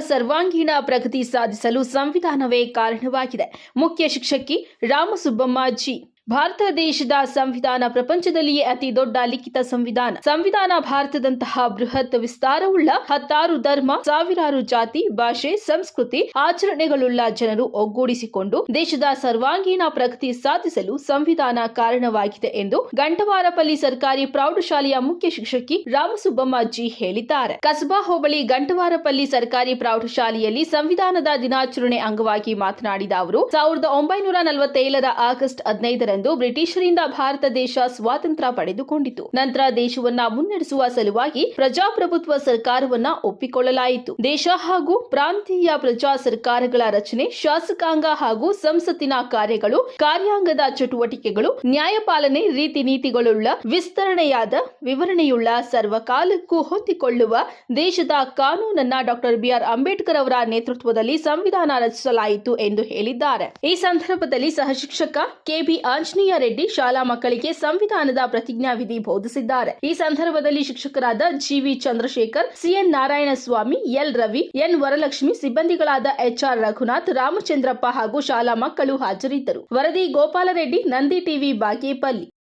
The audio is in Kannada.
ಸರ್ವಾಂಗೀಣ ಪ್ರಗತಿ ಸಾಧಿಸಲು ಸಂವಿಧಾನವೇ ಕಾರಣವಾಗಿದೆ. ಮುಖ್ಯ ಶಿಕ್ಷಕಿ ರಾಮಸುಬ್ಬಮ್ಮ ಜಿ. ಭಾರತ ದೇಶದ ಸಂವಿಧಾನ ಪ್ರಪಂಚದಲ್ಲಿಯೇ ಅತಿ ದೊಡ್ಡ ಲಿಖಿತ ಸಂವಿಧಾನ. ಸಂವಿಧಾನ ಭಾರತದಂತಹ ಬೃಹತ್ ವಿಸ್ತಾರವುಳ್ಳ ಹತ್ತಾರು ಧರ್ಮ, ಸಾವಿರಾರು ಜಾತಿ, ಭಾಷೆ, ಸಂಸ್ಕೃತಿ, ಆಚರಣೆಗಳುಳ್ಳ ಜನರು ಒಗ್ಗೂಡಿಸಿಕೊಂಡು ದೇಶದ ಸರ್ವಾಂಗೀಣ ಪ್ರಗತಿ ಸಾಧಿಸಲು ಸಂವಿಧಾನ ಕಾರಣವಾಗಿದೆ ಎಂದು ಗಂಟವಾರಪಲ್ಲಿ ಸರ್ಕಾರಿ ಪ್ರೌಢಶಾಲೆಯ ಮುಖ್ಯ ಶಿಕ್ಷಕಿ ರಾಮಸುಬ್ಬಮ್ಮ ಜಿ ಹೇಳಿದ್ದಾರೆ. ಕಸಬಾ ಹೋಬಳಿ ಗಂಟವಾರಪಲ್ಲಿ ಸರ್ಕಾರಿ ಪ್ರೌಢಶಾಲೆಯಲ್ಲಿ ಸಂವಿಧಾನದ ದಿನಾಚರಣೆ ಅಂಗವಾಗಿ ಮಾತನಾಡಿದ ಅವರು, ಸಾವಿರದ ಒಂಬೈನೂರ ನಲವತ್ತೇಳರ ಆಗಸ್ಟ್ ಹದಿನೈದರಂದು ಬ್ರಿಟಿಷರಿಂದ ಭಾರತ ದೇಶ ಸ್ವಾತಂತ್ರ್ಯ ಪಡೆದುಕೊಂಡಿತು. ನಂತರ ದೇಶವನ್ನ ಮುನ್ನಡೆಸುವ ಸಲುವಾಗಿ ಪ್ರಜಾಪ್ರಭುತ್ವ ಸರ್ಕಾರವನ್ನ ಒಪ್ಪಿಕೊಳ್ಳಲಾಯಿತು. ದೇಶ ಹಾಗೂ ಪ್ರಾಂತೀಯ ಪ್ರಜಾ ಸರ್ಕಾರಗಳ ರಚನೆ, ಶಾಸಕಾಂಗ ಹಾಗೂ ಸಂಸತ್ತಿನ ಕಾರ್ಯಗಳು, ಕಾರ್ಯಾಂಗದ ಚಟುವಟಿಕೆಗಳು, ನ್ಯಾಯಪಾಲನೆ ರೀತಿ ನೀತಿಗಳುಳ್ಳ ವಿಸ್ತರಣೆಯಾದ ವಿವರಣೆಯುಳ್ಳ ಸರ್ವಕಾಲಕ್ಕೂ ಹೊಂದಿಕೊಳ್ಳುವ ದೇಶದ ಕಾನೂನನ್ನ ಡಾಕ್ಟರ್ ಬಿಆರ್. ಅಂಬೇಡ್ಕರ್ ಅವರ ನೇತೃತ್ವದಲ್ಲಿ ಸಂವಿಧಾನ ರಚಿಸಲಾಯಿತು ಎಂದು ಹೇಳಿದ್ದಾರೆ. ಈ ಸಂದರ್ಭದಲ್ಲಿ ಸಹಶಿಕ್ಷಕ ಶಿಕ್ಷಕ ಕೆಬಿ ಆಂಜನೇಯ ರೆಡ್ಡಿ ಶಾಲಾ ಮಕ್ಕಳಿಗೆ ಸಂವಿಧಾನದ ಪ್ರತಿಜ್ಞಾವಿಧಿ ಬೋಧಿಸಿದ್ದಾರೆ. ಈ ಸಂದರ್ಭದಲ್ಲಿ ಶಿಕ್ಷಕರಾದ GV Chandrashekar, CN Narayanaswamy, L. Ravi, N. Varalakshmi ಸಿಬ್ಬಂದಿಗಳಾದ HR Raghunath, Ramachandrappa ಹಾಗೂ ಶಾಲಾ ಮಕ್ಕಳು ಹಾಜರಿದ್ದರು. ವರದಿ ಗೋಪಾಲರೆಡ್ಡಿ, ನಂದಿ ಟಿವಿ, ಬಾಗೇಪಲ್ಲಿ.